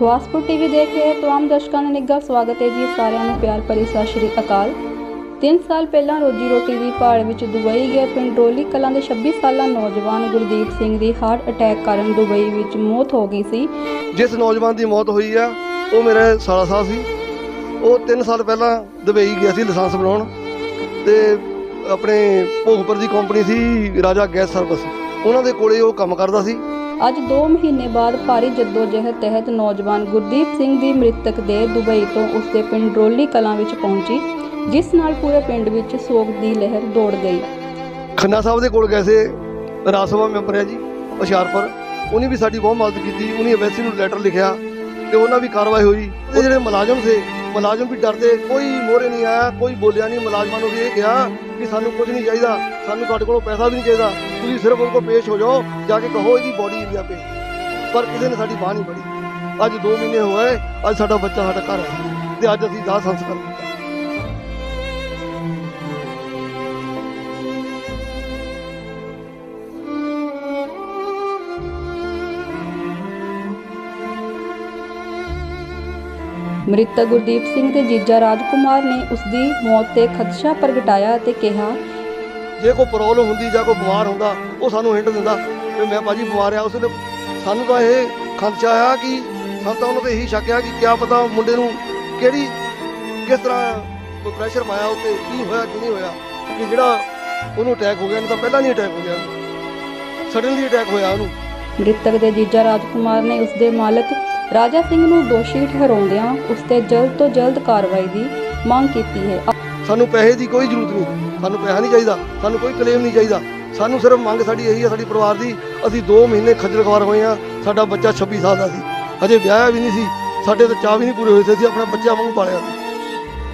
Khawaspur TV ਦੇਖ ਰਹੇ तमाम ਦਰਸ਼ਕਾਂ ਦਾ ਨਿੱਘਾ ਸਵਾਗਤ ਹੈ ਜੀ ਸਾਰਿਆਂ ਨੂੰ ਪਿਆਰ ਭਰੀ ਸਤਿ ਸ਼੍ਰੀ ਅਕਾਲ 3 ਸਾਲ ਪਹਿਲਾਂ ਰੋਜੀ ਰੋਟੀ ਦੀ ਭਾਲ ਵਿੱਚ ਦੁਬਈ ਗਏ ਪਿੰਡ ਰੋਲੀ ਕਲਾਂ ਦੇ 26 ਸਾਲਾ ਨੌਜਵਾਨ ਗੁਰਦੀਪ ਸਿੰਘ ਦੀ ਹਾਰਟ ਅਟੈਕ ਕਾਰਨ ਦੁਬਈ ਵਿੱਚ ਮੌਤ ਹੋ ਗਈ ਸੀ ਜਿਸ ਨੌਜਵਾਨ ਦੀ ਮੌਤ ਹੋਈ ਆ ਉਹ ਮੇਰੇ ਸਾਲਾ ਸਾਹਿਬ ਸੀ ਉਹ 3 ਸਾਲ ਪਹਿਲਾਂ ਦੁਬਈ ਗਿਆ ਸੀ ਲਾਇਸੈਂਸ ਬਣਾਉਣ ਤੇ ਆਪਣੇ ਭੋਗਪੁਰ ਦੀ ਕੰਪਨੀ ਸੀ ਰਾਜਾ ਗੈਸ ਸਰਵਿਸ ਉਹਨਾਂ ਦੇ ਕੋਲੇ ਉਹ ਕੰਮ ਕਰਦਾ ਸੀ ਅੱਜ 2 ਮਹੀਨੇ ਬਾਅਦ ਭਾਰੀ ਜਦੋਜਹਿਦ ਤਹਿਤ ਨੌਜਵਾਨ ਗੁਰਦੀਪ ਸਿੰਘ ਦੀ ਮ੍ਰਿਤਕ ਦੇ ਦੁਬਈ ਤੋਂ ਉਸਦੇ ਪਿੰਡ ਰੋਲੀ ਕਲਾਂ ਵਿੱਚ ਪਹੁੰਚੀ, ਜਿਸ ਨਾਲ ਪੂਰੇ ਪਿੰਡ ਵਿੱਚ ਸੋਗ ਦੀ ਲਹਿਰ ਦੌੜ ਗਈ। ਖੰਨਾ ਸਾਹਿਬ ਦੇ ਕੋਲ ਗਏ ਸੀ ਰਾਜ ਸਭਾ ਮੈਂਬਰ ਹੈ ਜੀ, ਹੁਸ਼ਿਆਰਪੁਰ। ਉਹਨੇ ਵੀ ਸਾਡੀ ਬਹੁਤ ਮਦਦ ਕੀਤੀ, ਉਹਨੇ ਐਮਬੈਸੀ ਨੂੰ ਲੈਟਰ ਲਿਖਿਆ। ਤੇ ਉਹਨਾਂ ਵੀ ਕਾਰਵਾਈ ਹੋਈ। ਉਹ ਜਿਹੜੇ ਮੁਲਾਜ਼ਮ ਸੀ, ਮੁਲਾਜ਼ਮ ਵੀ ਡਰਦੇ, ਕੋਈ ਮੋਰੇ ਨਹੀਂ ਆਇਆ, ਕੋਈ ਬੋਲਿਆ ਨਹੀਂ। ਮੁਲਾਜ਼ਮਾਂ ਨੂੰ ਵੀ ਇਹ ਕਿਹਾ ਕਿ ਸਾਨੂੰ ਕੁਝ ਨਹੀਂ ਚਾਹੀਦਾ, ਸਾਨੂੰ ਤੁਹਾਡੇ ਕੋਲੋਂ ਪੈਸਾ ਵੀ ਨਹੀਂ ਚਾਹੀਦਾ। ਤੁਸੀਂ ਸਿਰਫ ਉਹਦੇ ਕੋਲ ਪੇਸ਼ ਹੋ ਜਾਓ, ਜਾ ਕੇ ਕਹੋ ਇਹਦੀ ਬੋਡੀ ਇੰਡੀਆ ਭੇਜ ਪਰ ਕਿਸੇ ਨੇ ਸਾਡੀ ਬਾਹ ਨਹੀਂ ਫੜੀ। ਅੱਜ 2 ਮਹੀਨੇ ਹੋਏ, ਅੱਜ ਸਾਡਾ ਬੱਚਾ ਸਾਡਾ ਘਰ ਹੈ। ਤੇ ਅੱਜ ਅਸੀਂ ਦਾਹ ਸੰਸਕਾਰ ਮ੍ਰਿਤਕ ਗੁਰਦੀਪ ਸਿੰਘ ਦੇ ਜੀਜਾ ਰਾਜਕੁਮਾਰ ਨੇ ਉਸਦੀ ਮੌਤ ਤੇ ਖਦਸ਼ਾ ਪ੍ਰਗਟਾਇਆ ਅਤੇ ਕਿਹਾ ਜੇ ਕੋਈ ਪ੍ਰੋਬਲਮ ਹੁੰਦੀ ਜਾਂ ਕੋਈ ਬਿਮਾਰ ਹੁੰਦਾ ਉਹ ਸਾਨੂੰ ਹਿੰਟ ਦਿੰਦਾ। ਕਿ ਮੈਂ ਭਾਜੀ ਬਿਮਾਰ ਆ ਉਸ ਨੇ ਸਾਨੂੰ ਤਾਂ ਇਹ ਖਦਸ਼ਾ ਆ ਕਿ ਸਾਨੂੰ ਤਾਂ ਉਹਨਾਂ ਤੇ ਇਹੀ ਸ਼ੱਕ ਆ ਕਿ ਕਿਆ ਪਤਾ ਮੁੰਡੇ ਨੂੰ ਕਿਹੜੀ ਕਿਸ ਤਰ੍ਹਾਂ ਕੋਈ ਪ੍ਰੈਸ਼ਰ ਪਾਇਆ ਉੱਤੇ ਕੀ ਹੋਇਆ ਕੀ ਨਹੀਂ ਹੋਇਆ। ਕਿ ਜਿਹੜਾ ਉਹਨੂੰ ਅਟੈਕ ਹੋ ਗਿਆ ਨਹੀਂ ਤਾਂ ਪਹਿਲਾਂ ਨਹੀਂ ਅਟੈਕ ਹੋ ਗਿਆ। ਸਡਨਲੀ ਅਟੈਕ ਹੋਇਆ ਉਹਨੂੰ। ਮ੍ਰਿਤਕ ਦੇ ਜੀਜਾ ਰਾਜਕੁਮਾਰ ਨੇ ਉਸਦੇ ਮਾਲਕ ਰਾਜਾ ਸਿੰਘ ਨੂੰ ਦੋਸ਼ੀ ਠਹਿਰਾਉਂਦਿਆਂ ਉਸ ਤੇ ਜਲਦ ਤੋਂ ਜਲਦ ਕਾਰਵਾਈ ਦੀ ਮੰਗ ਕੀਤੀ ਹੈ। ਸਾਨੂੰ ਪੈਸੇ ਦੀ ਕੋਈ ਜ਼ਰੂਰਤ ਨਹੀਂ। ਸਾਨੂੰ ਪੈਸਾ ਨਹੀਂ ਚਾਹੀਦਾ। ਸਾਨੂੰ ਕੋਈ ਕਲੇਮ ਨਹੀਂ ਚਾਹੀਦਾ। ਸਾਨੂੰ ਸਿਰਫ ਮੰਗ ਸਾਡੀ ਇਹੀ ਹੈ, ਸਾਡੀ ਪਰਿਵਾਰ ਦੀ। ਅਸੀਂ 2 ਮਹੀਨੇ ਖੱਜਲ ਖਵਾਰ ਹੋਏ ਆ ਸਾਡਾ ਬੱਚਾ 26 ਸਾਲ ਦਾ ਸੀ। ਅਜੇ ਵਿਆਹ ਵੀ ਨਹੀਂ ਸੀ। ਸਾਡੇ ਤਾਂ ਚਾਹ ਵੀ ਨਹੀਂ ਪੂਰੇ ਹੋਏ ਸੀ। ਅਸੀਂ ਆਪਣਾ ਬੱਚਾ ਵਾਂਗੂ ਪਾਲਿਆ ਸੀ।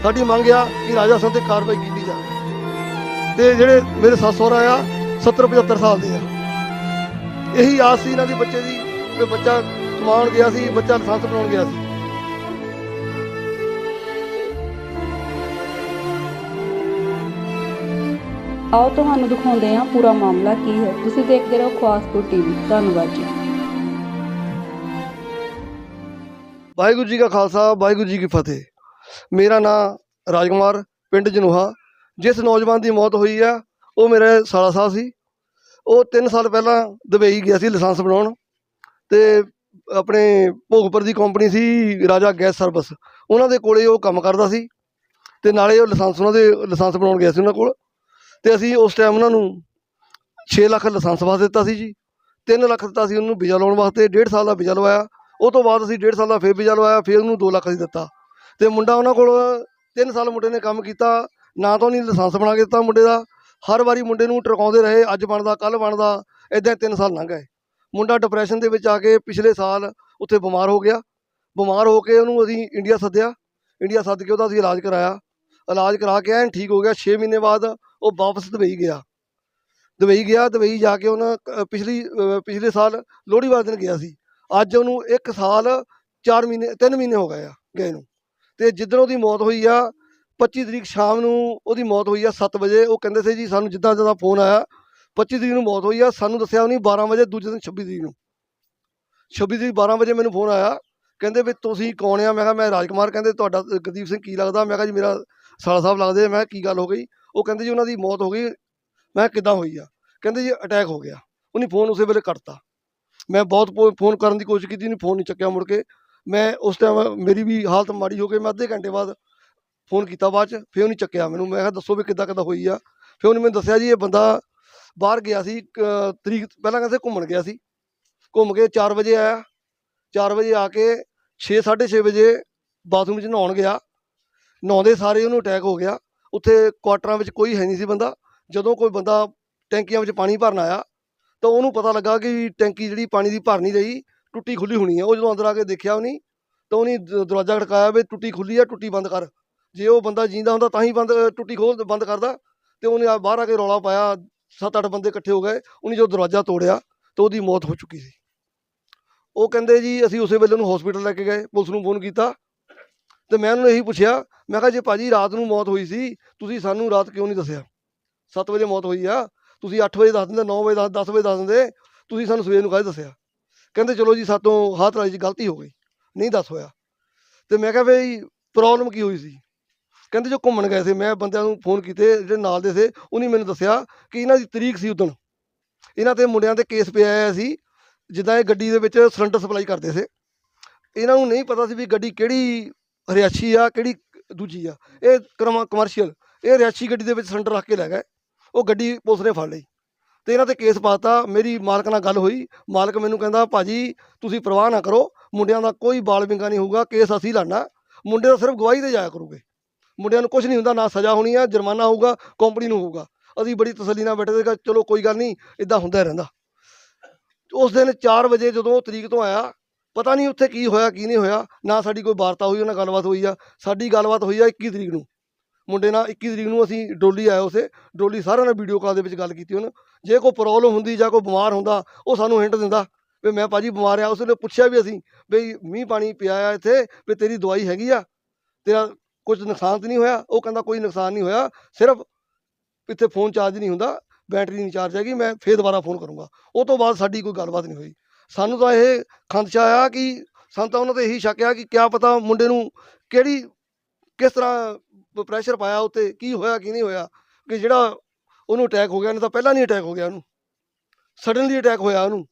ਸਾਡੀ ਮੰਗ ਆ ਕਿ ਰਾਜਾ ਸਾਹਿਬ ਤੇ ਕਾਰਵਾਈ ਕੀਤੀ ਜਾਵੇ। ਤੇ ਜਿਹੜੇ ਮੇਰੇ ਸੱਸ ਸਹੁਰਾ ਆ 70 75 ਸਾਲ ਦੇ ਆ। ਇਹੀ ਆਸ ਸੀ ਇਹਨਾਂ ਦੀ ਬੱਚੇ ਦੀ ਕਿ ਬੱਚਾ ਕਮਾਉਣ ਗਿਆ ਸੀ ਬੱਚਾ ਲਾਇਸੈਂਸ ਬਣਾਉਣ ਗਿਆ ਸੀ। ਆਓ ਤੁਹਾਨੂੰ ਦਿਖਾਉਂਦੇ ਹਾਂ ਪੂਰਾ ਮਾਮਲਾ ਕੀ ਹੈ। ਤੁਸੀਂ ਦੇਖਦੇ ਰਹੋ ਖਵਾਸਪੁਰ ਟੀਵੀ। ਧੰਨਵਾਦ ਜੀ। ਵਾਹਿਗੁਰੂ ਜੀ ਕਾ ਖਾਲਸਾ ਵਾਹਿਗੁਰੂ ਜੀ ਕੀ ਫਤਿਹ। ਮੇਰਾ ਨਾਮ ਰਾਜਕੁਮਾਰ ਪਿੰਡ ਜਨੂਹਾ। ਜਿਸ ਨੌਜਵਾਨ ਦੀ ਮੌਤ ਹੋਈ ਆ ਉਹ ਮੇਰੇ ਸਾਲਾ ਸਾਹਿਬ ਸੀ। ਉਹ 3 ਸਾਲ ਪਹਿਲਾਂ ਦੁਬਈ ਗਿਆ ਸੀ ਲਾਇਸੈਂਸ ਬਣਾਉਣ। ਤੇ ਆਪਣੇ ਭੋਗਪੁਰ ਦੀ ਕੰਪਨੀ ਸੀ ਰਾਜਾ ਗੈਸ ਸਰਵਿਸ। ਉਹਨਾਂ ਦੇ ਕੋਲੇ ਉਹ ਕੰਮ ਕਰਦਾ ਸੀ ਤੇ ਨਾਲੇ ਉਹ ਲਾਇਸੈਂਸ ਉਹਨਾਂ ਦੇ ਲਾਇਸੈਂਸ ਬਣਾਉਣ ਗਿਆ ਸੀ ਉਹਨਾਂ ਕੋਲ। ਤੇ ਅਸੀਂ ਉਸ ਟਾਈਮ ਉਹਨਾਂ ਨੂੰ 6 ਲੱਖ ਲਾਇਸੈਂਸ ਵਾਸਤੇ ਦਿੱਤਾ ਸੀ ਜੀ। 3 ਲੱਖ ਦਿੱਤਾ ਸੀ ਉਹਨੂੰ ਵੀਜ਼ਾ ਲਾਉਣ ਵਾਸਤੇ 1.5 ਸਾਲ ਦਾ ਵੀਜ਼ਾ ਲਵਾਇਆ। ਉਹ ਤੋਂ ਬਾਅਦ ਅਸੀਂ 1.5 ਸਾਲ ਦਾ ਫੇਰ ਵੀਜ਼ਾ ਲਵਾਇਆ, ਫਿਰ ਉਹਨੂੰ 2 ਲੱਖ ਅਸੀਂ ਦਿੱਤਾ। ਤੇ ਮੁੰਡਾ ਉਹਨਾਂ ਕੋਲ 3 ਸਾਲ ਮੁੰਡੇ ਨੇ ਕੰਮ ਕੀਤਾ, ਨਾ ਤਾਂ ਉਹਨੇ ਲਾਇਸੈਂਸ ਬਣਾ ਕੇ ਦਿੱਤਾ ਮੁੰਡੇ ਦਾ। ਹਰ ਵਾਰੀ ਮੁੰਡੇ ਨੂੰ ਟਰਕਾਉਂਦੇ ਰਹੇ, ਅੱਜ ਬਣਦਾ ਕੱਲ ਬਣਦਾ ਇਦਾਂ 3 ਸਾਲ ਲੰਘ ਗਏ। ਮੁੰਡਾ ਡਿਪਰੈਸ਼ਨ ਦੇ ਵਿੱਚ ਆ ਕੇ ਪਿਛਲੇ ਸਾਲ ਉੱਥੇ ਬਿਮਾਰ ਹੋ ਗਿਆ। ਬਿਮਾਰ ਹੋ ਕੇ ਉਹਨੂੰ ਅਸੀਂ ਇੰਡੀਆ ਸੱਦਿਆ। ਇੰਡੀਆ ਸੱਦ ਕੇ ਉਹਦਾ ਅਸੀਂ ਇਲਾਜ ਕਰਾਇਆ। ਇਲਾਜ ਕਰਾ ਕੇ ਐਨ ਠੀਕ ਹੋ ਗਿਆ। 6 ਮਹੀਨੇ ਬਾਅਦ ਉਹ ਵਾਪਸ ਦੁਬਈ ਗਿਆ। ਦੁਬਈ ਗਿਆ, ਦੁਬਈ ਜਾ ਕੇ ਉਹਨਾਂ ਕ- ਪਿਛਲੀ ਪਿਛਲੇ ਸਾਲ ਲੋਹੜੀ ਵਾਲੇ ਦਿਨ ਗਿਆ ਸੀ। ਅੱਜ ਉਹਨੂੰ 1 ਸਾਲ 4 ਮਹੀਨੇ 3 ਮਹੀਨੇ ਹੋ ਗਏ ਆ ਗਏ ਨੂੰ। ਤੇ ਜਿੱਦਣ ਉਹਦੀ ਮੌਤ ਹੋਈ ਆ 25 ਤਰੀਕ ਸ਼ਾਮ ਨੂੰ ਉਹਦੀ ਮੌਤ ਹੋਈ ਆ 7 ਵਜੇ, ਉਹ ਕਹਿੰਦੇ ਸੀ ਜੀ ਸਾਨੂੰ ਜਿੱਦਾਂ ਜਿੱਦਾਂ ਫੋਨ ਆਇਆ 25 ਤਰੀਕ ਨੂੰ ਮੌਤ ਹੋਈ ਆ ਸਾਨੂੰ ਦੱਸਿਆ ਉਹਨੇ 12 ਵਜੇ ਦੂਜੇ ਦਿਨ 26 ਤਰੀਕ ਨੂੰ। 26 ਤਰੀਕ 12 ਵਜੇ ਮੈਨੂੰ ਫੋਨ ਆਇਆ ਕਹਿੰਦੇ ਵੀ ਤੁਸੀਂ ਕੌਣ ਆ? ਮੈਂ ਕਿਹਾ ਮੈਂ ਰਾਜਕੁਮਾਰ ਕਹਿੰਦੇ ਤੁਹਾਡਾ ਅ, ਗੁਰਦੀਪ ਸਿੰਘ ਕੀ ਲੱਗਦਾ? ਮੈਂ ਕਿਹਾ ਜੀ ਮੇਰਾ ਸਾਲਾ ਸਾਹਿਬ ਲੱਗਦੇ ਆ। ਮੈਂ ਕਿਹਾ ਕੀ ਗੱਲ ਹੋ ਗਈ? ਉਹ ਕਹਿੰਦੇ ਜੀ ਉਹਨਾਂ ਦੀ ਮੌਤ ਹੋ ਗਈ। ਮੈਂ ਕਿਹਾ ਕਿੱਦਾਂ ਹੋਈ ਆ? ਕਹਿੰਦੇ ਜੀ ਅਟੈਕ ਹੋ ਗਿਆ। ਉਹਨੇ ਫੋਨ ਉਸੇ ਵੇਲੇ ਕੱਟਤਾ। ਮੈਂ ਬਹੁਤ ਫੋ- ਫੋਨ ਕਰਨ ਦੀ ਕੋਸ਼ਿਸ਼ ਕੀਤੀ ਨਹੀਂ ਫੋਨ ਨਹੀਂ ਚੱਕਿਆ ਮੁੜ ਕੇ। ਮੈਂ ਉਸ ਟਾਈਮ ਮੇਰੀ ਵੀ ਹਾਲਤ ਮਾੜੀ ਹੋ ਗਈ। ਮੈਂ ਅੱਧੇ ਘੰਟੇ ਬਾਅਦ ਫੋਨ ਕੀਤਾ ਬਾਅਦ ਚ ਫਿਰ ਉਹਨੇ ਚੱਕਿਆ ਮੈਨੂੰ। ਮੈਂ ਕਿਹਾ ਦੱਸੋ ਵੀ ਕਿੱਦਾਂ ਕਿੱਦਾਂ ਹੋਈ ਆ? ਫਿਰ ਉਹਨੇ ਮੈਨੂੰ ਦੱਸਿਆ ਜੀ ਇਹ ਬੰਦਾ ਬਾਹਰ ਗਿਆ ਸੀ ਇੱਕ, ਤਰੀਕ ਪਹਿਲਾਂ ਕਹਿੰਦੇ ਘੁੰਮਣ ਗਿਆ ਸੀ। ਘੁੰਮ ਕੇ 4 ਵਜੇ ਆਇਆ। 4 ਵਜੇ ਆ ਕੇ 6 6:30 ਵਜੇ ਬਾਥਰੂਮ 'ਚ ਨਹਾਉਣ ਗਿਆ। ਨਹਾਉਂਦੇ ਸਾਰੇ ਉਹਨੂੰ ਅਟੈਕ ਹੋ ਗਿਆ। ਉੱਥੇ ਕੁਆਟਰਾਂ ਵਿੱਚ ਕੋਈ ਹੈ ਨਹੀਂ ਸੀ ਬੰਦਾ। ਜਦੋਂ ਕੋਈ ਬੰਦਾ ਟੈਂਕੀਆਂ ਵਿੱਚ ਪਾਣੀ ਭਰਨ ਆਇਆ ਤਾਂ ਉਹਨੂੰ ਪਤਾ ਲੱਗਾ ਕਿ ਟੈਂਕੀ ਜਿਹੜੀ ਪਾਣੀ ਦੀ ਭਰ ਨਹੀਂ ਰਹੀ ਟੁੱਟੀ ਖੁੱਲੀ ਹੋਣੀ ਹੈ ਉਹ ਜਦੋਂ ਅੰਦਰ ਆ ਕੇ ਦੇਖਿਆ ਉਹਨੇ ਤਾਂ ਉਹਨੇ ਦਰਵਾਜ਼ਾ ਖੜਕਾਇਆ ਵੀ ਟੁੱਟੀ ਖੁੱਲੀ ਆ ਟੁੱਟੀ ਬੰਦ ਕਰ। ਜੇ ਉਹ ਬੰਦਾ ਜਿੰਦਾ ਹੁੰਦਾ ਤਾਂ ਹੀ ਬੰਦ ਟੁੱਟੀ ਖੋਲ ਬੰਦ ਕਰਦਾ। ਤੇ ਉਹਨੇ ਆ ਬਾਹਰ ਆ ਕੇ ਰੌਲਾ ਪਾਇਆ। 7-8 ਬੰਦੇ ਇਕੱਠੇ ਹੋ ਗਏ, ਉਹਨੇ ਜਦੋਂ ਦਰਵਾਜ਼ਾ ਤੋੜਿਆ ਤਾਂ ਉਹਦੀ ਮੌਤ ਹੋ ਚੁੱਕੀ ਸੀ। ਉਹ ਕਹਿੰਦੇ ਜੀ, ਅਸੀਂ ਉਸੇ ਵੇਲੇ ਉਹਨੂੰ ਹਸਪੀਟਲ ਲੈ ਕੇ ਗਏ, ਪੁਲਿਸ ਨੂੰ ਫੋਨ ਕੀਤਾ ਤੇ ਮੈਂ ਉਹਨੂੰ ਇਹੀ ਪੁੱਛਿਆ, ਮੈਂ ਕਿਹਾ, ਜੇ ਭਾਜੀ ਰਾਤ ਨੂੰ ਮੌਤ ਹੋਈ ਸੀ, ਤੁਸੀਂ ਸਾਨੂੰ ਰਾਤ ਕਿਉਂ ਨਹੀਂ ਦੱਸਿਆ? 7 ਵਜੇ ਮੌਤ ਹੋਈ ਆ, ਤੁਸੀਂ 8 ਵਜੇ ਦੱਸ ਦਿੰਦੇ 9 ਵਜੇ ਦੱਸ 10 ਵਜੇ ਦੱਸ ਦਿੰਦੇ, ਤੁਸੀਂ ਸਾਨੂੰ ਸਵੇਰ ਨੂੰ ਕਾਹਦੇ ਦੱਸਿਆ? ਕਹਿੰਦੇ, ਚਲੋ ਜੀ, ਸਾਤੋਂ ਹਾਥ ਰਾਜ ਜੀ ਗਲਤੀ ਹੋ ਗਈ, ਨਹੀਂ ਦੱਸ ਹੋਇਆ। ਤੇ ਮੈਂ ਕਿਹਾ, ਵੀ ਪ੍ਰੋਬਲਮ ਕੀ ਹੋਈ ਸੀ? ਕਹਿੰਦੇ ਜੋ ਘੁੰਮਣ ਗਏ ਸੀ, ਮੈਂ ਬੰਦਿਆਂ ਨੂੰ ਫੋਨ ਕੀਤੇ, ਜਿਹੜੇ ਨਾਲ ਦੇ ਸੀ, ਉਹਨੇ ਮੈਨੂੰ ਦੱਸਿਆ ਕਿ ਇਹਨਾਂ ਦੀ ਤਰੀਕ ਸੀ ਉਦੋਂ। ਇਹਨਾਂ ਤੇ ਮੁੰਡਿਆਂ ਤੇ ਕੇਸ ਪਿਆ ਹੋਇਆ ਸੀ, ਜਿੱਦਾਂ ਇਹ ਗੱਡੀ ਦੇ ਵਿੱਚ ਸਿਲੰਡਰ ਸਪਲਾਈ ਕਰਦੇ ਸੀ। ਇਹਨਾਂ ਨੂੰ ਨਹੀਂ ਪਤਾ ਸੀ ਵੀ ਗੱਡੀ ਕਿਹੜੀ ਰਿਆਸ਼ੀ ਆ, ਕਿਹੜੀ ਦੂਜੀ ਆ। ਇਹ ਕਮਰਸ਼ੀਅਲ ਇਹ ਰਿਆਸ਼ੀ ਗੱਡੀ ਦੇ ਵਿੱਚ ਸਿਲੰਡਰ ਰੱਖ ਕੇ ਲੈ ਗਏ। ਉਹ ਗੱਡੀ ਪੁਲਿਸ ਨੇ ਫੜ ਲਈ। ਤੇ ਇਹਨਾਂ ਤੇ ਕੇਸ ਪਾਤਾ ਮੇਰੀ ਮਾਲਕ ਨਾਲ ਗੱਲ ਹੋਈ। ਮਾਲਕ ਮੈਨੂੰ ਕਹਿੰਦਾ, ਭਾਜੀ, ਤੁਸੀਂ ਪਰਵਾਹ ਨਾ ਕਰੋ, ਮੁੰਡਿਆਂ ਦਾ ਕੋਈ ਬਾਲ ਵਿੰਗਾ ਨਹੀਂ ਹੋਊਗਾ ਕੇਸ ਅਸੀਂ ਲੜਨਾ ਮੁੰਡੇ ਦਾ ਸਿਰਫ ਗਵਾਹੀ 'ਤੇ ਜਾਇਆ ਕਰੂਗੇ। ਮੁੰਡਿਆਂ ਨੂੰ ਕੁਝ ਨਹੀਂ ਹੁੰਦਾ, ਨਾ ਸਜ਼ਾ ਹੋਣੀ ਆ, ਜੁਰਮਾਨਾ ਹੋਊਗਾ, ਕੰਪਨੀ ਨੂੰ ਹੋਊਗਾ। ਅਸੀਂ ਬੜੀ ਤਸੱਲੀ ਨਾਲ ਬੈਠੇ ਸੀਗਾ, ਚਲੋ ਕੋਈ ਗੱਲ ਨਹੀਂ ਇਦਾਂ ਹੁੰਦਾ ਰਹਿੰਦਾ। ਉਸ ਦਿਨ 4 ਵਜੇ ਜਦੋਂ ਤਰੀਕ ਤੋਂ ਆਇਆ, ਪਤਾ ਨਹੀਂ ਉੱਥੇ ਕੀ ਹੋਇਆ, ਕੀ ਨਹੀਂ ਹੋਇਆ, ਨਾ ਸਾਡੀ ਕੋਈ ਵਾਰਤਾ ਹੋਈ ਉਹਨਾਂ ਗੱਲਬਾਤ ਹੋਈ ਆ। ਸਾਡੀ ਗੱਲਬਾਤ ਹੋਈ ਆ 21 ਤਰੀਕ ਨੂੰ। ਮੁੰਡੇ ਨਾਲ 21 ਤਰੀਕ ਨੂੰ ਅਸੀਂ ਡੋਲੀ ਆਏ ਉਸੇ, ਡੋਲੀ ਸਾਰਿਆਂ ਨਾਲ ਵੀਡੀਓ ਕਾਲ ਦੇ ਵਿੱਚ ਗੱਲ ਕੀਤੀ ਉਹਨੇ। ਜੇ ਕੋਈ ਪ੍ਰੋਬਲਮ ਹੁੰਦੀ ਜਾਂ ਕੋਈ ਬਿਮਾਰ ਹੁੰਦਾ, ਉਹ ਸਾਨੂੰ ਹਿੰਟ ਦਿੰਦਾ, ਵੀ ਮੈਂ ਭਾਜੀ ਬਿਮਾਰ ਆ, ਉਸਨੇ ਪੁੱਛਿਆ ਵੀ ਅਸੀਂ, ਵੀ ਮੀਂਹ ਪਾਣੀ ਪਿਆ ਆ ਇੱਥੇ, ਵੀ ਤੇਰੀ ਦਵਾਈ ਹੈਗੀ ਆ? ਤੇਰਾ ਕੁਝ ਨੁਕਸਾਨ ਤਾਂ ਨਹੀਂ ਹੋਇਆ, ਉਹ ਕਹਿੰਦਾ ਕੋਈ ਨੁਕਸਾਨ ਨਹੀਂ ਹੋਇਆ, ਸਿਰਫ ਇੱਥੇ ਫੋਨ ਚਾਰਜ ਨਹੀਂ ਹੁੰਦਾ ਬੈਟਰੀ ਨਹੀਂ ਚਾਰਜ ਹੈਗੀ, ਮੈਂ ਫੇਰ ਦੁਬਾਰਾ ਫੋਨ ਕਰੂੰਗਾ। ਉਹ ਤੋਂ ਬਾਅਦ ਸਾਡੀ ਕੋਈ ਗੱਲਬਾਤ ਨਹੀਂ ਹੋਈ। ਸਾਨੂੰ ਤਾਂ ਇਹ ਖੰਦਸ਼ਾ ਆ ਕਿ ਸਾਨੂੰ ਤਾਂ ਉਹਨਾਂ ਤੇ ਇਹੀ ਸ਼ੱਕ ਆ ਕਿ ਕਿਆ ਪਤਾ ਮੁੰਡੇ ਨੂੰ ਕਿਹੜੀ, ਕਿਸ ਤਰ੍ਹਾਂ ਪ੍ਰੈਸ਼ਰ ਪਾਇਆ ਉੱਤੇ, ਕੀ ਹੋਇਆ, ਕੀ ਨਹੀਂ ਹੋਇਆ, ਕਿ ਜਿਹੜਾ ਉਹਨੂੰ ਅਟੈਕ ਹੋ ਗਿਆ, ਨਹੀਂ ਤਾਂ ਪਹਿਲਾਂ ਨਹੀਂ ਅਟੈਕ ਹੋ ਗਿਆ ਉਹਨੂੰ। ਸਡਨਲੀ ਅਟੈਕ ਹੋਇਆ ਉਹਨੂੰ।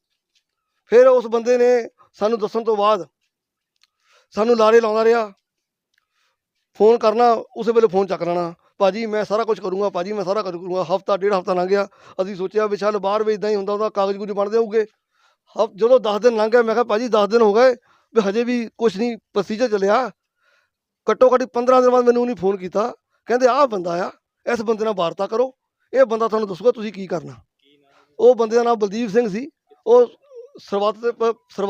ਫਿਰ ਉਸ ਬੰਦੇ ਨੇ ਸਾਨੂੰ ਦੱਸਣ ਤੋਂ ਬਾਅਦ ਸਾਨੂੰ ਲਾਰੇ ਲਾਉਂਦਾ ਰਿਹਾ। ਫੋਨ ਕਰਨਾ, ਉਸੇ ਵੇਲੇ ਫੋਨ ਚੱਕ ਲੈਣਾ। ਭਾਜੀ, ਮੈਂ ਸਾਰਾ ਕੁਝ ਕਰੂੰਗਾ, ਭਾਜੀ, ਮੈਂ ਸਾਰਾ ਕਰੂੰਗਾ। ਹਫਤਾ, ਡੇਢ ਹਫਤਾ ਲੰਘ ਗਿਆ। ਅਸੀਂ ਸੋਚਿਆ ਵੀ ਚੱਲ ਬਾਹਰ ਵੀ ਇਦਾਂ ਹੀ ਹੁੰਦਾ ਉਹਦਾ ਕਾਗਜ਼ ਕੁਝ ਬਣਦੇ ਹੋਊਗੇ। ਹਫ, ਜਦੋਂ 10 ਦਿਨ ਲੰਘ ਗਏ, ਮੈਂ ਕਿਹਾ, ਭਾਜੀ 10 ਦਿਨ ਹੋ ਗਏ, ਵੀ ਹਜੇ ਵੀ ਕੁਝ ਨਹੀਂ ਪ੍ਰੋਸੀਜਰ ਚੱਲਿਆ। ਘੱਟੋ ਘੱਟ 15 ਦਿਨ ਬਾਅਦ ਮੈਨੂੰ ਉਹਨੇ ਫੋਨ ਕੀਤਾ। ਕਹਿੰਦੇ, ਆਹ ਬੰਦਾ ਆ, ਇਸ ਬੰਦੇ ਨਾਲ ਵਾਰਤਾ ਕਰੋ। ਇਹ ਬੰਦਾ ਤੁਹਾਨੂੰ ਦੱਸੂਗਾ ਤੁਸੀਂ ਕੀ ਕਰਨਾ। ਉਹ ਬੰਦੇ ਦਾ ਨਾਮ ਬਲਦੀਪ ਸਿੰਘ ਸੀ। ਉਹ ਸਰਬੱਤ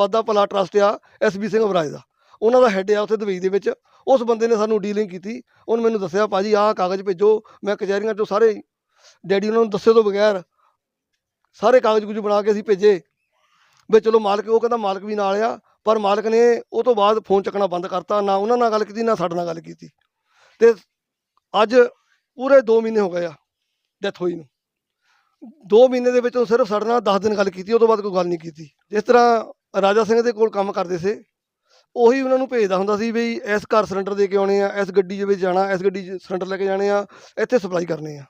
ਦੇ ਭਲਾ ਟਰਸਟ ਆ ਐਸਬੀ ਸਿੰਘ ਅਬਰਾਜ ਦਾ। ਉਹਨਾਂ ਦਾ ਹੈੱਡ ਆ ਉੱਥੇ ਦੁਬਈ ਦੇ ਵਿੱਚ। ਉਸ ਬੰਦੇ ਨੇ ਸਾਨੂੰ ਡੀਲਿੰਗ ਕੀਤੀ। ਉਹਨੇ ਮੈਨੂੰ ਦੱਸਿਆ, ਭਾਜੀ, ਆਹ ਕਾਗਜ਼ ਭੇਜੋ, ਮੈਂ ਕਚਹਿਰੀਆਂ ਚੋਂ ਸਾਰੇ ਡੈਡੀ ਉਹਨਾਂ ਨੂੰ ਦੱਸੇ ਤੋਂ ਬਗੈਰ ਸਾਰੇ ਕਾਗਜ਼ ਕੁਝ ਬਣਾ ਕੇ ਅਸੀਂ ਭੇਜੇ। ਵੀ ਚਲੋ ਮਾਲਕ, ਉਹ ਕਹਿੰਦਾ ਮਾਲਕ ਵੀ ਨਾਲ ਆ, ਪਰ ਮਾਲਕ ਨੇ ਉਹ ਤੋਂ ਬਾਅਦ ਫੋਨ ਚੱਕਣਾ ਬੰਦ ਕਰਤਾ, ਨਾ ਉਹਨਾਂ ਨਾਲ ਗੱਲ ਕੀਤੀ, ਨਾ ਸਾਡੇ ਨਾਲ ਗੱਲ ਕੀਤੀ। ਤੇ ਅੱਜ ਪੂਰੇ 2 ਮਹੀਨੇ ਹੋ ਗਏ ਆ ਡੈਥ ਹੋਈ ਨੂੰ। 2 ਮਹੀਨੇ ਦੇ ਵਿੱਚ ਉਹ ਸਿਰਫ ਸਾਡੇ ਨਾਲ 10 ਦਿਨ ਗੱਲ ਕੀਤੀ, ਉਹ ਤੋਂ ਬਾਅਦ ਕੋਈ ਗੱਲ ਨਹੀਂ ਕੀਤੀ। ਜਿਸ ਤਰ੍ਹਾਂ ਰਾਜਾ ਸਿੰਘ ਦੇ ਕੋਲ ਕੰਮ ਕਰਦੇ ਸੀ ਉਹੀ ਉਹਨਾਂ ਨੂੰ ਭੇਜਦਾ ਹੁੰਦਾ ਸੀ ਵੀ ਇਸ ਘਰ ਸਿਲੰਡਰ ਦੇ ਕੇ ਆਉਣੇ ਆ, ਇਸ ਗੱਡੀ ਦੇ ਵਿੱਚ ਜਾਣਾ, ਇਸ ਗੱਡੀ 'ਚ ਸਿਲੰਡਰ ਲੈ ਕੇ ਜਾਣੇ ਆ, ਇੱਥੇ ਸਪਲਾਈ ਕਰਨੇ ਆ।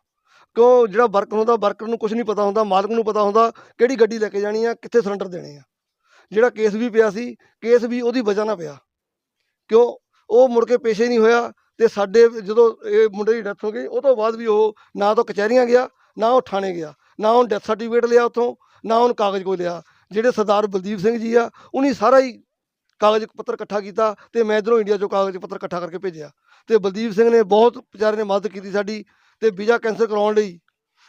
ਕਿਉਂ? ਜਿਹੜਾ ਵਰਕਰ ਹੁੰਦਾ, ਵਰਕਰ ਨੂੰ ਕੁਝ ਨਹੀਂ ਪਤਾ ਹੁੰਦਾ, ਮਾਲਕ ਨੂੰ ਪਤਾ ਹੁੰਦਾ ਕਿਹੜੀ ਗੱਡੀ ਲੈ ਕੇ ਜਾਣੀ ਆ, ਕਿੱਥੇ ਸਿਲੰਡਰ ਦੇਣੇ ਆ। ਜਿਹੜਾ ਕੇਸ ਵੀ ਪਿਆ ਸੀ ਕੇਸ ਵੀ ਉਹਦੀ ਵਜ੍ਹਾ ਨਾਲ ਪਿਆ। ਕਿਉਂ? ਉਹ ਮੁੜ ਕੇ ਪੇਸ਼ੇ ਨਹੀਂ ਹੋਇਆ ਤੇ ਸਾਡੇ ਜਦੋਂ ਇਹ ਮੁੰਡੇ ਦੀ ਡੈਥ ਹੋ ਗਈ, ਉਹ ਤੋਂ ਬਾਅਦ ਵੀ ਉਹ ਨਾ ਤਾਂ ਕਚਹਿਰੀਆਂ ਗਿਆ, ਨਾ ਉਹ ਥਾਣੇ ਗਿਆ, ਨਾ ਉਹ ਡੈਥ ਸਰਟੀਫਿਕੇਟ ਲਿਆ ਉੱਥੋਂ, ਨਾ ਉਹਨ ਕਾਗਜ਼ ਕੋਈ ਲਿਆ। ਜਿਹੜੇ ਸਰਦਾਰ ਬਲਦੀਪ ਸਿੰਘ ਜੀ ਆ, ਉਹਨੇ ਸਾਰਾ ਹੀ ਕਾਗਜ਼ ਪੱਤਰ ਇਕੱਠਾ ਕੀਤਾ ਤੇ ਮੈਂ ਇੱਧਰੋਂ ਇੰਡੀਆ ਚੋਂ ਕਾਗਜ਼ ਪੱਤਰ ਇਕੱਠਾ ਕਰਕੇ ਭੇਜਿਆ। ਤੇ ਬਲਦੀਪ ਸਿੰਘ ਨੇ ਬਹੁਤ ਵਿਚਾਰੇ ਨੇ ਮਦਦ ਕੀਤੀ ਸਾਡੀ ਤੇ ਵੀਜ਼ਾ ਕੈਂਸਲ ਕਰਾਉਣ ਲਈ।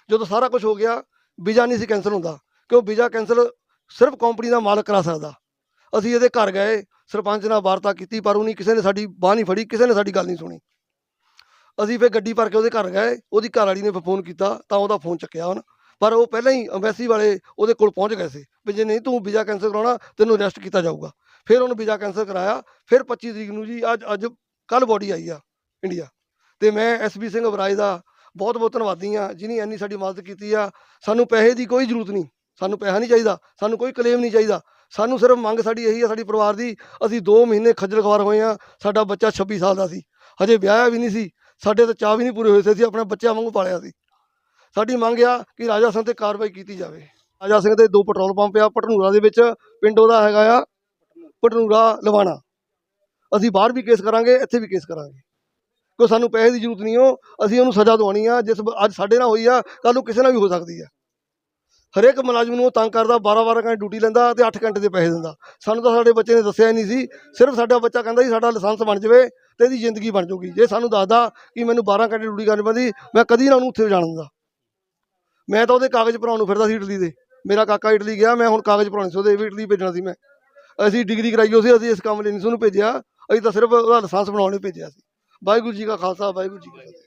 ਜਦੋਂ ਸਾਰਾ ਕੁਝ ਹੋ ਗਿਆ, ਵੀਜ਼ਾ ਨਹੀਂ ਸੀ ਕੈਂਸਲ ਹੁੰਦਾ, ਕਿਉਂ ਵੀਜ਼ਾ ਕੈਂਸਲ ਸਿਰਫ ਕੰਪਨੀ ਦਾ ਮਾਲਕ ਕਰਾ ਸਕਦਾ। ਅਸੀਂ ਇਹਦੇ ਘਰ ਗਏ, ਸਰਪੰਚ ਨਾਲ ਵਾਰਤਾ ਕੀਤੀ, ਪਰ ਉਹਨੇ ਕਿਸੇ ਨੇ ਸਾਡੀ ਬਾਹ ਨਹੀਂ ਫੜੀ, ਕਿਸੇ ਨੇ ਸਾਡੀ ਗੱਲ ਨਹੀਂ ਸੁਣੀ। ਅਸੀਂ ਫਿਰ ਗੱਡੀ ਭਰ ਕੇ ਉਹਦੇ ਘਰ ਗਏ, ਉਹਦੀ ਘਰ ਵਾਲੀ ਨੇ ਫਿਰ ਫੋਨ ਕੀਤਾ, ਤਾਂ ਉਹਦਾ ਫੋਨ ਚੱਕਿਆ ਉਹਨ। ਪਰ ਉਹ ਪਹਿਲਾਂ ਹੀ ਅੰਬੈਸੀ ਵਾਲੇ ਉਹਦੇ ਕੋਲ ਪਹੁੰਚ ਗਏ ਸੀ, ਵੀ ਜੇ ਨਹੀਂ ਤੂੰ ਵੀਜ਼ਾ ਕੈਂਸਲ ਕਰਾਉਣਾ, ਤੈਨੂੰ ਅਰੈਸਟ ਕੀਤਾ ਜਾਊਗਾ। ਫਿਰ ਉਹਨੂੰ ਵੀਜ਼ਾ ਕੈਂਸਲ ਕਰਾਇਆ। ਫਿਰ 25 ਤਰੀਕ ਨੂੰ ਜੀ ਅੱਜ ਅੱਜ ਕੱਲ ਬੋਡੀ ਆਈ ਆ ਇੰਡੀਆ ਤੇ ਮੈਂ ਐਸਬੀ ਸਿੰਘ ਅਬਰਾਜ ਦਾ ਬਹੁਤ ਬਹੁਤ ਧੰਨਵਾਦੀ ਆ ਜਿਨੀ ਇੰਨੀ ਸਾਡੀ ਮਦਦ ਕੀਤੀ ਆ। ਸਾਨੂੰ ਪੈਸੇ ਦੀ ਕੋਈ ਜ਼ਰੂਰਤ ਨਹੀਂ। ਸਾਨੂੰ ਪੈਸਾ ਨਹੀਂ ਚਾਹੀਦਾ। ਸਾਨੂੰ ਕੋਈ ਕਲੇਮ ਨਹੀਂ ਚਾਹੀਦਾ। ਸਾਨੂੰ ਸਿਰਫ ਮੰਗ ਸਾਡੀ ਇਹੀ ਆ, ਸਾਡੀ ਪਰਿਵਾਰ ਦੀ। ਅਸੀਂ 2 ਮਹੀਨੇ ਖੱਜਲ ਖਵਾਰ ਹੋਏ ਆ। ਸਾਡਾ ਬੱਚਾ 26 ਸਾਲ ਦਾ ਸੀ। ਹਜੇ ਵਿਆਹਿਆ ਵੀ ਨਹੀਂ ਸੀ। ਸਾਡੇ ਤਾਂ ਚਾਹ ਵੀ ਨਹੀਂ ਪੂਰੇ ਹੋਏ ਸੀ। ਅਸੀਂ ਆਪਣੇ ਬੱਚਿਆਂ ਵਾਂਗੂ ਪਾਲਿਆ ਸੀ। ਸਾਡੀ ਮੰਗ ਆ ਕਿ ਰਾਜਾ ਸਿੰਘ ਤੇ ਕਾਰਵਾਈ ਕੀਤੀ ਜਾਵੇ। ਰਾਜਾ ਸਿੰਘ ਦੇ ਦੋ ਪੈਟਰੋਲ ਪੰਪ ਆ, ਪਟਨੂਰਾ ਦੇ ਵਿੱਚ। ਪਿੰਡ ਉਹਦਾ ਹੈਗਾ ਆ। ਪਟਨੂਰਾ ਲਵਾਣਾ ਅਸੀਂ ਬਾਹਰ ਵੀ ਕੇਸ ਕਰਾਂਗੇ, ਇੱਥੇ ਵੀ ਕੇਸ ਕਰਾਂਗੇ। ਕੋਈ ਸਾਨੂੰ ਪੈਸੇ ਦੀ ਜ਼ਰੂਰਤ ਨਹੀਂ ਹੋ ਅਸੀਂ ਉਹਨੂੰ ਸਜ਼ਾ ਦਵਾਉਣੀ ਆ, ਜਿਸ ਅੱਜ ਸਾਡੇ ਨਾਲ ਹੋਈ ਆ ਕੱਲ ਨੂੰ ਕਿਸੇ ਨਾਲ ਵੀ ਹੋ ਸਕਦੀ ਆ। ਹਰੇਕ ਮੁਲਾਜ਼ਮ ਨੂੰ ਉਹ ਤੰਗ ਕਰਦਾ 12 12 ਘੰਟੇ ਡਿਊਟੀ ਲੈਂਦਾ ਤੇ 8 ਘੰਟੇ ਦੇ ਪੈਸੇ ਦਿੰਦਾ। ਸਾਨੂੰ ਤਾਂ ਸਾਡੇ ਬੱਚੇ ਨੇ ਦੱਸਿਆ ਹੀ ਨਹੀਂ ਸੀ। ਸਿਰਫ ਸਾਡਾ ਬੱਚਾ ਕਹਿੰਦਾ ਜੀ ਸਾਡਾ ਲਾਇਸੈਂਸ ਬਣ ਜਾਵੇ ਤੇ ਇਹਦੀ ਜ਼ਿੰਦਗੀ ਬਣ ਜਾਊਗੀ। ਜੇ ਸਾਨੂੰ ਦੱਸਦਾ ਕਿ ਮੈਨੂੰ 12 ਘੰਟੇ ਡਿਊਟੀ ਕਰਨੀ ਪੈਂਦੀ, ਮੈਂ ਕਦੀ ਨਾ ਉਹਨੂੰ ਉੱਥੇ ਜਾਣ ਦਿੰਦਾ। ਮੈਂ ਤਾਂ ਉਹਦੇ ਕਾਗਜ਼ ਭਰਾਉਣ ਨੂੰ ਫਿਰਦਾ ਸੀ ਇਟਲੀ ਦੇ। ਮੇਰਾ ਕਾਕਾ ਇਟਲੀ ਗਿਆ, ਮੈਂ ਹੁਣ ਕਾਗਜ਼ ਭਰਾਉਣੇ ਸੀ ਉਹਦੇ ਵੀ ਇਟਲੀ ਭੇਜਣਾ ਸੀ ਮੈਂ। ਅਸੀਂ ਡਿਗਰੀ ਕਰਾਈ ਹੋਈ ਸੀ ਅਸੀਂ ਇਸ ਕੰਮ ਲਈ ਨਹੀਂ ਸਾਨੂੰ ਭੇਜਿਆ। ਅਸੀਂ ਤਾਂ ਸਿਰਫ ਉਹਦਾ ਲਾਇਸੈਂਸ ਬਣਾਉਣ ਲਈ ਭੇਜਿਆ ਸੀ। ਵਾਹਿਗੁਰੂ ਜੀ ਕਾ ਖਾਲਸਾ, ਵਾਹਿਗੁਰੂ ਜੀ ਕੀ ਫਤਿਹ।